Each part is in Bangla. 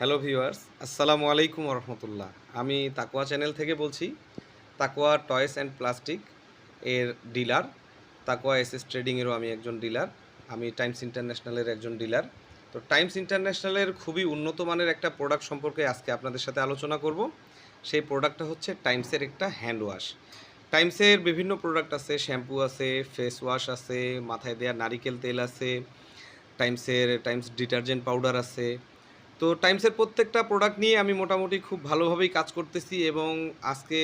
হ্যালো ভিউয়ার্স, আসসালামু আলাইকুম রহমতুল্লাহ। আমি তাকোয়া চ্যানেল থেকে বলছি তাকোয়া টয়েস অ্যান্ড প্লাস্টিক এর ডিলার। তাকোয়া এস এস ট্রেডিংয়েরও আমি একজন ডিলার, আমি টাইমস ইন্টারন্যাশনালের একজন ডিলার। তো টাইমস ইন্টারন্যাশনালের খুবই উন্নত মানের একটা প্রোডাক্ট সম্পর্কে আজকে আপনাদের সাথে আলোচনা করব। সেই প্রোডাক্টটা হচ্ছে টাইমসের একটা হ্যান্ড ওয়াশ। টাইমসের বিভিন্ন প্রোডাক্ট আছে, শ্যাম্পু আছে, ফেস ওয়াশ আছে, মাথায় দেওয়া নারিকেল তেল আছে, টাইমসের, টাইমস ডিটারজেন্ট পাউডার আছে। তো টাইমসের প্রত্যেকটা প্রোডাক্ট নিয়ে আমি মোটামুটি খুব ভালোভাবেই কাজ করতেছি এবং আজকে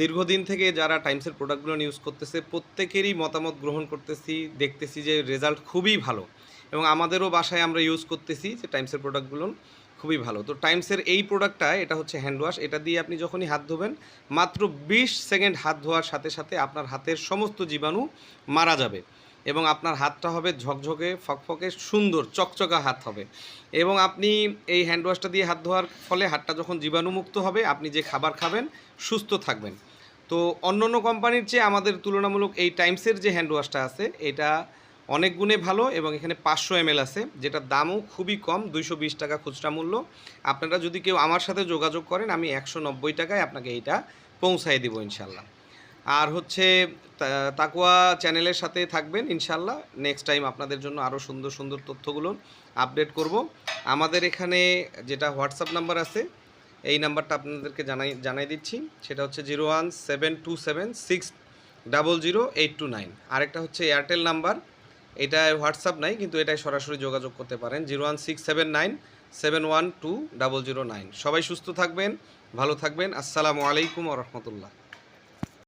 দীর্ঘদিন থেকে যারা টাইমসের প্রোডাক্টগুলো ইউজ করতেছে, প্রত্যেকেরই মতামত গ্রহণ করতেছি, দেখতেছি যে রেজাল্ট খুবই ভালো এবং আমাদেরও বাসায় আমরা ইউজ করতেছি যে টাইমসের প্রোডাক্টগুলো খুবই ভালো। তো টাইমসের এই প্রোডাক্টটা এটা হচ্ছে হ্যান্ড ওয়াশ এটা দিয়ে আপনি যখনই হাত ধোবেন, মাত্র বিশ সেকেন্ড হাত ধোয়ার সাথে সাথে আপনার হাতের সমস্ত জীবাণু মারা যাবে। এবং আপনার হাতটা হবে ঝকঝকে, ফকফকে, সুন্দর, চকচকা হাত হবে। এবং আপনি এই হ্যান্ড ওয়াশটা দিয়ে হাত ধোয়ার ফলে হাতটা যখন জীবাণুমুক্ত হবে, আপনি যে খাবার খাবেন, সুস্থ থাকবেন। তো অন্য অন্য কোম্পানির চেয়ে আমাদের তুলনামূলক এই টাইমসের যে হ্যান্ড ওয়াশটা আছে, এটা অনেক গুণে ভালো এবং এখানে পাঁচশো এম আছে, যেটার দামও খুবই কম, দুইশো বিশ টাকা খুচরা মূল্য। আপনারা যদি কেউ আমার সাথে যোগাযোগ করেন, আমি একশো নব্বই টাকায় আপনাকে এইটা পৌঁছায় দেবো ইনশাল্লাহ। আর হচ্ছে তাকুয়া চ্যানেলের সাথে থাকবেন ইনশাল্লাহ। নেক্সট টাইম আপনাদের জন্য আরও সুন্দর সুন্দর তথ্যগুলো আপডেট করব। আমাদের এখানে যেটা হোয়াটসঅ্যাপ নাম্বার আছে, এই নাম্বারটা আপনাদেরকে জানাই জানাই দিচ্ছি। সেটা হচ্ছে zero one seven two seven six double zero eight two nine. আরেকটা হচ্ছে এয়ারটেল নাম্বার এটা হোয়াটসঅ্যাপ নাই, কিন্তু এটাই সরাসরি যোগাযোগ করতে পারেন। Zero one six seven nine seven one two double zero nine. সবাই সুস্থ থাকবেন, ভালো থাকবেন। আসসালামু আলাইকুম রহমতুল্লাহ।